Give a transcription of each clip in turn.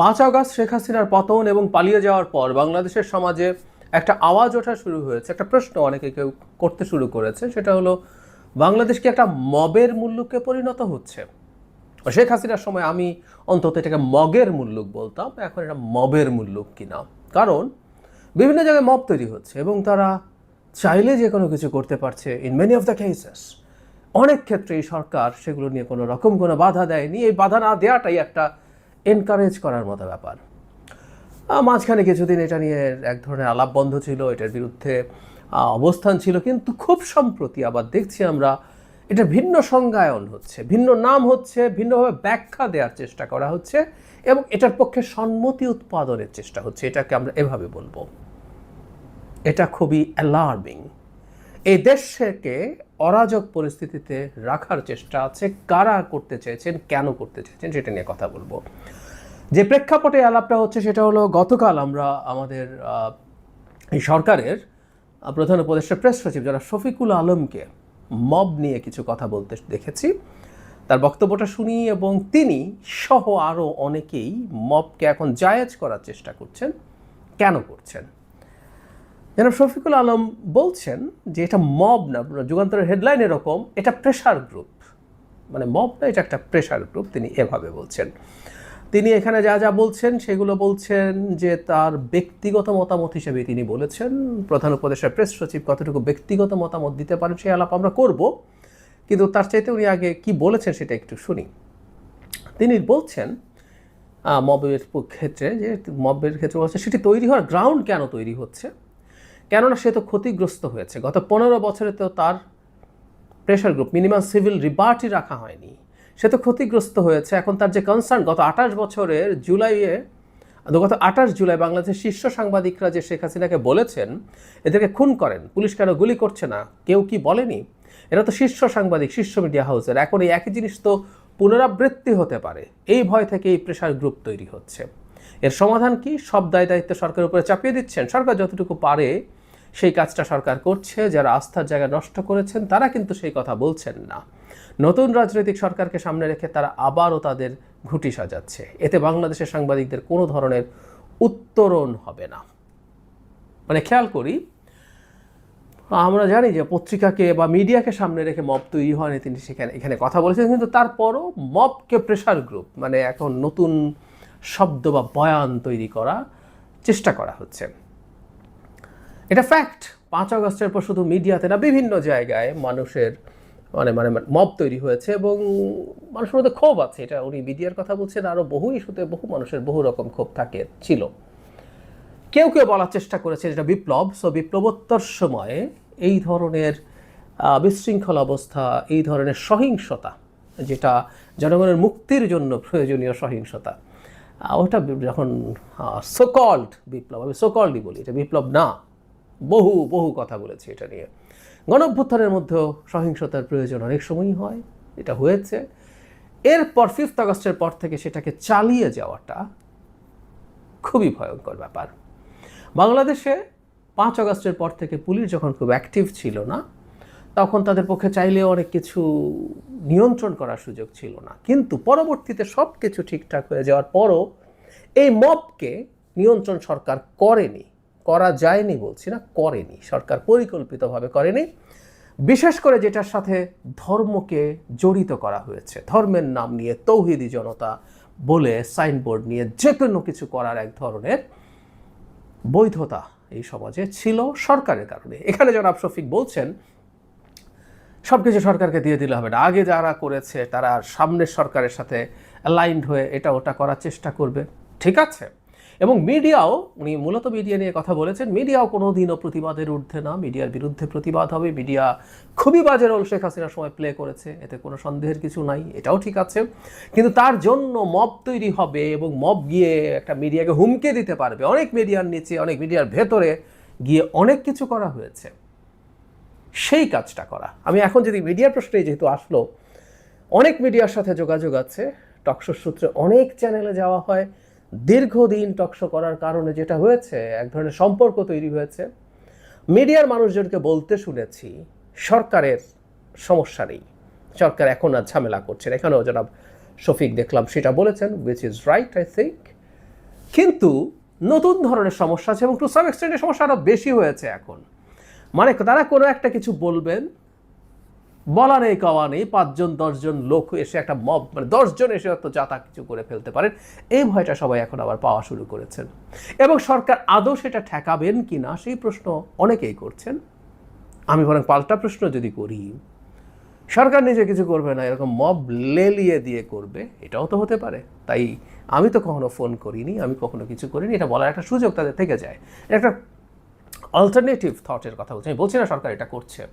পাঁচ আগস্ট শেখ হাসিনার পতন এবং পালিয়ে যাওয়ার পর বাংলাদেশের সমাজে একটা আওয়াজ ওঠা শুরু হয়েছে, একটা প্রশ্ন অনেকে কেউ করতে শুরু করেছে, সেটা হলো, বাংলাদেশ কি একটা মবের মূল্যকে পরিণত হচ্ছে? শেখ হাসিনার সময় আমি অন্তত এটাকে মগের মুল্লুক বলতাম, এখন এটা মবের মুল্লুক কিনা? কারণ, বিভিন্ন জায়গায় মব তৈরি হচ্ছে এবং তারা চাইলে যে কোনো কিছু করতে পারছে in many of the cases অনেক ক্ষেত্রেই সরকার সেগুলো নিয়ে কোনো রকম কোনো বাধা দেয়নি। এই বাধা না দেওয়াটাই একটা এনকারেজ করার মতো ব্যাপার। মাঝখানে কিছুদিন এটা নিয়ে এক ধরনের আলাপ বন্ধ ছিল, এটার বিরুদ্ধে অবস্থান ছিল, কিন্তু খুব সম্প্রতি আবার দেখছি আমরা, এটা ভিন্ন সংজ্ঞায়ন হচ্ছে, ভিন্ন নাম হচ্ছে, ভিন্নভাবে ব্যাখ্যা দেওয়ার চেষ্টা করা হচ্ছে এবং এটার পক্ষে সম্মতি উৎপাদনের চেষ্টা হচ্ছে, এটাকে আমরা এভাবে বলব। এটা খুবই অ্যালার্মিং এই দেশকে অরাজক পরিস্থিতিতে রাখার চেষ্টা আছে, কারা করতে চেয়েছেন, কেন করতে চেয়েছেন, সেটা নিয়ে কথা বলব। যে প্রেক্ষাপটে আলাপটা হচ্ছে সেটা হলো, গতকাল আমরা আমাদের এই সরকারের প্রধান উপদেষ্টা, প্রেস সচিব যারা শফিকুল আলমকে মব নিয়ে কিছু কথা বলতে দেখেছি, তার বক্তব্যটা শুনি এবং তিনি সহ আরও অনেকেই মবকে এখন জায়েজ করার চেষ্টা করছেন, কেন করছেন? যেন শফিকুল আলম বলছেন যে এটা মব না যুগান্তরের হেডলাইন এরকম, এটা প্রেশার গ্রুপ মানে মব না, এটা একটা প্রেশার গ্রুপ তিনি এভাবে বলছেন। তিনি এখানে যা যা বলছেন, সেগুলো বলছেন যে তার ব্যক্তিগত মতামত হিসেবে তিনি বলেছেন। প্রধান উপদেষ্টা প্রেস সচিব কতটুকু ব্যক্তিগত মতামত দিতে পারেন সেই আলাপ আমরা করব। কিন্তু তার চাইতে উনি আগে কি বলেছেন, সেটা একটু শুনি। তিনি বলছেন মবের ক্ষেত্রে যে মবের ক্ষেত্রে বলছে সেটি তৈরি হওয়ার গ্রাউন্ড কেন তৈরি হচ্ছে? কেননা সে তো ক্ষতিগ্রস্ত হয়েছে। গত পনেরো বছরে তো তার pressure group minimum civil liberty রাখা হয়নি। সে তো ক্ষতিগ্রস্ত হয়েছে। এখন তার যে কনসার্ন গত আঠাশ বছরের জুলাইয়ে, গত আঠাশ জুলাই বাংলাদেশের শীর্ষ সাংবাদিকরা যে শেখ হাসিনাকে বলেছেন, এদেরকে খুন করেন। পুলিশ কেন গুলি করছে না? কেউ কি বলেনি? এরা তো শীর্ষ সাংবাদিক, শীর্ষ মিডিয়া হাউসের এখন এই একই জিনিস তো পুনরাবৃত্তি হতে পারে। এই ভয় থেকে এই প্রেশার গ্রুপ তৈরি হচ্ছে। এর সমাধান কি? সব দায় দায়িত্ব সরকারের উপরে চাপিয়ে দিচ্ছেন। সরকার যতটুকু পারে সেই কাজটা সরকার করছে, যারা আস্থার জায়গা নষ্ট করেছেন, তারা কিন্তু সেই কথা বলছেন না। নতুন রাজনৈতিক সরকারকে সামনে রেখে তারা আবারও তাদের ঘুঁটি সাজাচ্ছে। এতে বাংলাদেশের সাংবাদিকদের কোনো ধরনের উত্তরণ হবে না। মানে খেয়াল করি, আমরা জানি যে পত্রিকাকে বা মিডিয়াকে সামনে রেখে মব তৈরি হয়নি তিনি সেখানে, এখানে কথা বলেছেন, কিন্তু তারপরও মবকে প্রেশার গ্রুপ মানে এখন নতুন শব্দ বা বয়ান তৈরি করা চেষ্টা করা হচ্ছে। এটা ফ্যাক্ট পাঁচ আগস্টের পর শুধু মিডিয়াতে না, বিভিন্ন জায়গায় মানুষের মানে মানে মব তৈরি হয়েছে এবং মানুষের মধ্যে ক্ষোভ আছে। এটা উনি মিডিয়ার কথা বলছেন আরও বহু ইস্যুতে বহু মানুষের বহু রকম ক্ষোভ থাকে, ছিল। কেউ কেউ বলার চেষ্টা করেছে যেটা বিপ্লব। সো বিপ্লবোত্তর সময়ে এই ধরনের বিশৃঙ্খল অবস্থা, এই ধরনের সহিংসতা, যেটা জনগণের মুক্তির জন্য প্রয়োজনীয় সহিংসতা ওটা যখন সোকল্ড বিপ্লব, আমি সোকল্ডই বলি, এটা বিপ্লব না। বহু বহু কথা বলেছি এটা নিয়ে। গণ অভ্যুত্থানের মধ্যেও সহিংসতার প্রয়োজন অনেক সময়ই হয়, এটা হয়েছে। এরপর ফিফথ আগস্টের পর থেকে সেটাকে চালিয়ে যাওয়াটা খুবই ভয়ঙ্কর ব্যাপার। বাংলাদেশে পাঁচ আগস্টের পর থেকে পুলিশ যখন খুব অ্যাক্টিভ ছিল না, তখন তাদের পক্ষে চাইলেও অনেক কিছু নিয়ন্ত্রণ করার সুযোগ ছিল না। কিন্তু পরবর্তীতে সব কিছু ঠিকঠাক হয়ে যাওয়ার পরও এই মবকে নিয়ন্ত্রণ সরকার করেনি। করা যায়নি বলছি না, করেনি। সরকার পরিকল্পিতভাবে করেনি। বিশেষ করে যেটার সাথে ধর্মকে জড়িত করা হয়েছে। ধর্মের নাম নিয়ে তৌহিদি জনতা বলে সাইনবোর্ড নিয়ে যে কোনো কিছু করার এক ধরনের বৈধতা এই সমাজে ছিল সরকারের কারণে। এখানে জনাব শফিক বলছেন সব কিছু সরকারকে দিয়ে দিলে হবে না। আগে যারা করেছে তারা সামনের সরকারের সাথে অ্যালাইন্ড হয়ে এটা ওটা করার চেষ্টা করবে। ঠিক আছে? এবং মিডিয়াও, উনি মূলত মিডিয়া নিয়ে কথা বলেছেন, মিডিয়াও কোনো দিনও প্রতিবাদের ঊর্ধ্বে না। মিডিয়ার বিরুদ্ধে প্রতিবাদ হবে। মিডিয়া খুবই বাজে রোল শেখ হাসিনার সময় প্লে করেছে। এতে কোনো সন্দেহের কিছু নাই, এটাও ঠিক আছে। কিন্তু তার জন্য মব তৈরি হবে এবং মব গিয়ে একটা মিডিয়াকে হুমকে দিতে পারবে। অনেক মিডিয়ার নিচে, অনেক মিডিয়ার ভেতরে গিয়ে অনেক কিছু করা হয়েছে। সেই কাজটা করা। আমি এখন যদি মিডিয়ার প্রশ্নে যেহেতু আসলো, অনেক মিডিয়ার সাথে যোগাযোগ আছে। টকশো সূত্রে অনেক চ্যানেলে যাওয়া হয়। দীর্ঘদিন টকশো করার কারণে যেটা হয়েছে, এক ধরনের সম্পর্ক তৈরি হয়েছে। মিডিয়ার মানুষজনকে বলতে শুনেছি, সরকারের সমস্যা নেই। সরকার এখন আর ঝামেলা করছে এখানেও জনাব শফিক দেখলাম সেটা বলেছেন which is right I think কিন্তু নতুন ধরনের সমস্যা আছে এবং টু সাম এক্সটেন্টের সমস্যা আরও বেশি হয়েছে এখন। মানে তারা কোনো একটা কিছু বলবেন বলা নেই, কওয়া নেই, পাঁচজন, দশজন লোক এসে একটা মব মানে দশজন এসে হয়তো যা তা কিছু করে ফেলতে পারেন। এই ভয়টা সবাই এখন আবার পাওয়া শুরু করেছেন। এবং সরকার আদৌ সেটা ঠেকাবেন কি না, সেই প্রশ্ন অনেকেই করছেন। আমি বরং পাল্টা প্রশ্ন যদি করি, সরকার নিজে কিছু করবে না, এরকম মব লেলিয়ে দিয়ে করবে, এটাও তো হতে পারে। তাই আমি তো কখনো ফোন করিনি, আমি কখনো কিছু করিনি, এটা বলার একটা সুযোগ তাদের থেকে যায়। একটা অল্টারনেটিভ থটের কথা বলছি। আমি বলছি না সরকার এটা করছে।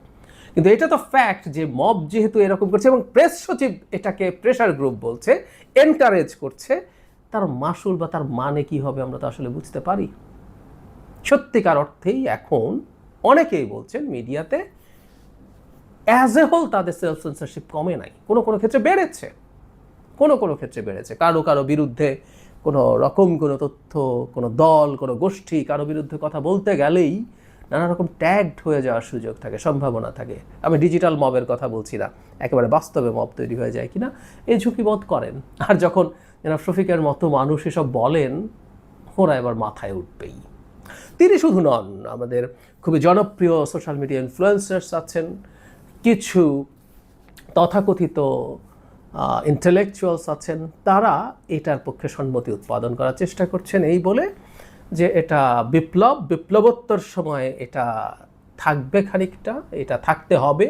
কিন্তু এটা তো ফ্যাক্ট যে মব যেহেতু এরকম করছে এবং প্রেস সচিব এটাকে প্রেশার গ্রুপ বলছে এনকারেজ করছে, তার মাসুল বা তার মানে কি হবে আমরা তো আসলে বুঝতে পারি। সত্যিকার অর্থেই এখন অনেকেই বলছেন মিডিয়াতে অ্যাজ এ হোল তাদের সেলফ সেন্সারশিপ কমে নাই। কোনো কোনো ক্ষেত্রে বেড়েছে। কোনো কোনো ক্ষেত্রে বেড়েছে। কারও কারও বিরুদ্ধে কোনো রকম কোনো তথ্য, কোনো দল, কোনো গোষ্ঠী, কারও বিরুদ্ধে কথা বলতে গেলেই নানা রকম ট্যাগড হয়ে যাওয়ার সুযোগ থাকে, সম্ভাবনা থাকে। আমি ডিজিটাল মবের কথা বলছি না, একেবারে বাস্তবে মব তৈরি হয়ে যায় কিনা এই ঝুঁকি বোধ করেন। আর যখন জনাব শফিকের মতো মানুষ এসব বলেন, ওরা এবার মাথায় উঠবেই। তিনি শুধু নন, আমাদের খুবই জনপ্রিয় সোশ্যাল মিডিয়া ইনফ্লুয়েন্সার্স আছেন, কিছু তথাকথিত ইন্টেলেকচুয়ালস আছেন, তারা এটার পক্ষে সম্মতি উৎপাদন করার চেষ্টা করছেন, এই বলে যে এটা বিপ্লব, বিপ্লবোত্তর সময় এটা থাকবে খানিকটা, এটা থাকতে হবে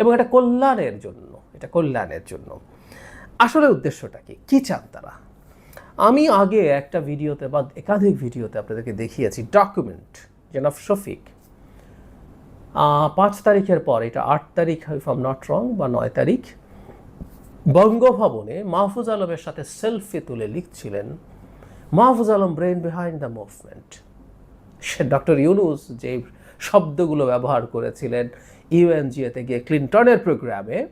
এবং এটা কল্যাণের জন্য, এটা কল্যাণের জন্য। আসলে উদ্দেশ্যটা কি? কী চান তারা? আমি আগে একটা ভিডিওতে বা একাধিক ভিডিওতে আপনাদেরকে দেখিয়েছি ডকুমেন্ট জেনাফ শফিক। পাঁচ তারিখের পর, এটা আট তারিখ ইফ আম নট রং বা নয় তারিখ, বঙ্গভবনে মাহফুজ আলমের সাথে সেলফি তুলে লিখছিলেন Mahfuz Alam brain behind the movement say doctor Yunus যে শব্দগুলো ব্যবহার করেছিলেন ইউএনজিএতে গিয়ে ক্লিন্টনের প্রোগ্রামে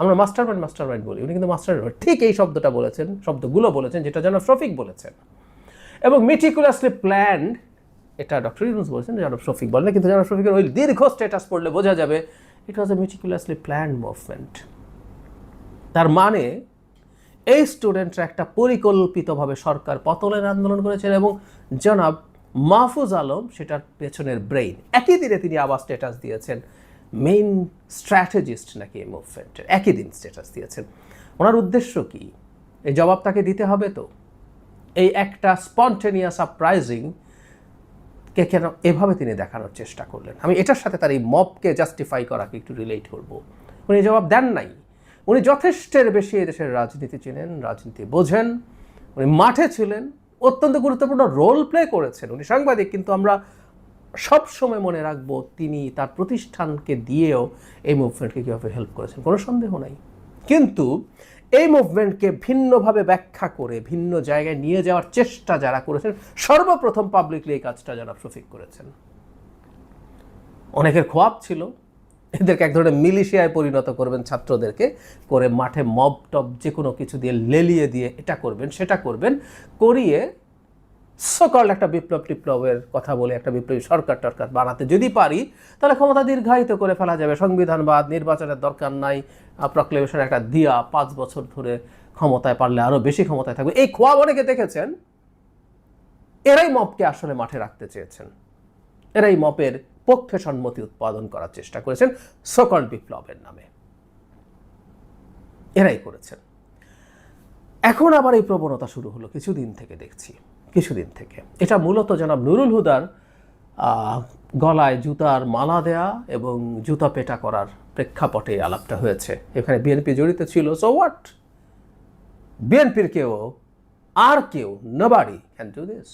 আমরা মাস্টার মাইন্ড মাস্টার মাইন্ড বলি। উনি কিন্তু মাস্টার ঠিক এই শব্দটা বলেছেন, শব্দগুলো বলেছেন, যেটা যেন শফিক বলেছেন। এবং মেটিকুলাসলি প্ল্যান্ড এটা ডক্টর ইউনুস বলেছেন জনাব শফিক বলেন কিন্তু জনাব শফিকের ওই দীর্ঘ স্ট্যাটাস পড়লে বোঝা যাবে it was a meticulously planned movement তার মানে এই স্টুডেন্টরা একটা পরিকল্পিতভাবে সরকার পতনের আন্দোলন করেছেন এবং জনাব মাহফুজ আলম সেটার পেছনের ব্রেইন একই দিনে তিনি আবার স্ট্যাটাস দিয়েছেন। মেইন স্ট্র্যাটেজিস্ট নাকি এই মুভমেন্টের একই দিন স্ট্যাটাস দিয়েছেন। ওনার উদ্দেশ্য কি? এই জবাব তাকে দিতে হবে তো। এই একটা স্পন্টেনিয়াস সারপ্রাইজিং কে কেন এভাবে তিনি দেখানোর চেষ্টা করলেন? আমি এটার সাথে তার এই মবকে জাস্টিফাই করাকে একটু রিলেট করব। উনি জবাব দেন নাই। উনি যথেষ্টের বেশি দেশের রাজনীতি চিনেন, রাজনীতি বোঝেন। উনি মাঠে ছিলেন, অত্যন্ত গুরুত্বপূর্ণ রোল প্লে করেছেন। উনি সাংবাদিক, কিন্তু আমরা সব সময় মনে রাখব তিনি তার প্রতিষ্ঠানকে দিয়েও এই মুভমেন্টকে কীভাবে হেল্প করেছেন, কোনো সন্দেহ নাই। কিন্তু এই মুভমেন্টকে ভিন্নভাবে ব্যাখ্যা করে, ভিন্ন জায়গায় নিয়ে যাওয়ার চেষ্টা যারা করেছেন, সর্বপ্রথম পাবলিকলি এই কাজটা যারা শফিক করেছেন। অনেকের খোয়াব ছিল এদেরকে এক ধরনের মিলিশিয়ায় পরিণত করবেন ছাত্রদেরকে করে মাঠে মব টব যে কোনো কিছু দিয়ে লেলিয়ে দিয়ে এটা করবেন, সেটা করবেন, করিয়ে সকল একটা বিপ্লব টিপ্লবের কথা বলে একটা বিপ্লবী সরকার টরকার বানাতে যদি পারি, তাহলে ক্ষমতা দীর্ঘায়িত করে ফেলা যাবে। সংবিধানবাদ, নির্বাচনের দরকার নাই প্রক্লেমেশন একটা দিয়া পাঁচ বছর ধরে ক্ষমতায় পারলে আরও বেশি ক্ষমতায় থাকবে। এই খোয়াব অনেকে দেখেছেন? এরাই মপকে আসলে মাঠে রাখতে চেয়েছেন। এরাই মপের পক্ষে সম্মতি উৎপাদন করার চেষ্টা করেছেন সকল বিপ্লবের নামে। এরাই করেছেন। এখন আবার এই প্রবণতা শুরু হলো কিছুদিন থেকে দেখছি, কিছুদিন থেকে। এটা মূলত জনাব নুরুল হুদার গলায় জুতার মালা দেয়া এবং জুতা পেটা করার প্রেক্ষাপটে আলাপটা হয়েছে। এখানে বিএনপি জড়িত ছিল সো হোয়াট বিএনপির কেউ, আর কেউ নবাড়ি ক্যান ডু দিস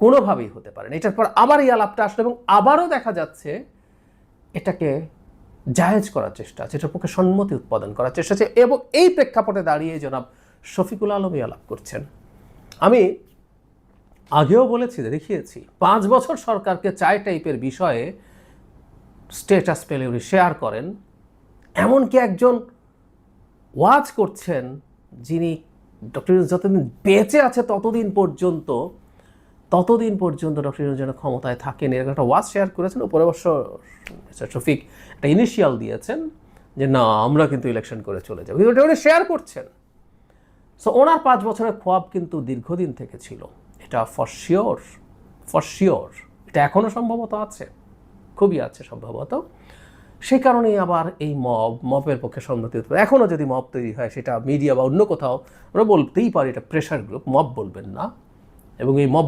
কোনোভাবেই হতে পারে এটার পর আবার এই আলাপটা আসলো এবং আবারও দেখা যাচ্ছে এটাকে জায়েজ করার চেষ্টা আছে, এটার পক্ষে সম্মতি উৎপাদন করার চেষ্টা আছে এবং এই প্রেক্ষাপটে দাঁড়িয়ে জনাব শফিকুল আলমই আলাপ করছেন। আমি আগেও বলেছি, দেখিয়েছি, পাঁচ বছর সরকারকে চাই টাইপের বিষয়ে স্টেটাস পেলে উনি শেয়ার করেন। এমনকি একজন ওয়াচ করছেন যিনি ডক্টর যতদিন বেঁচে আছে ততদিন পর্যন্ত ততদিন পর্যন্ত ডক্টর ইউনুস যেন ক্ষমতায় থাকেন, এরকম একটা ওয়াচ শেয়ার করেছেন। উপরে অবশ্য শফিক একটা ইনিশিয়াল দিয়েছেন যে, না, আমরা কিন্তু ইলেকশন করে চলে যাব। কিন্তু ওটা শেয়ার করছেন। সো ওনার পাঁচ বছরের খোয়াব কিন্তু দীর্ঘদিন থেকে ছিল। এটা ফর শিওর শিওর এটা এখনও সম্ভবত আছে, খুবই আছে সম্ভবত। সেই কারণেই আবার এই মব, মবের পক্ষে সম্মতি হতে পারে। এখনও যদি মব তৈরি হয়, সেটা মিডিয়া বা অন্য কোথাও, আমরা বলতেই পারি এটা প্রেশার গ্রুপ মব বলবেন না। এবং এই মব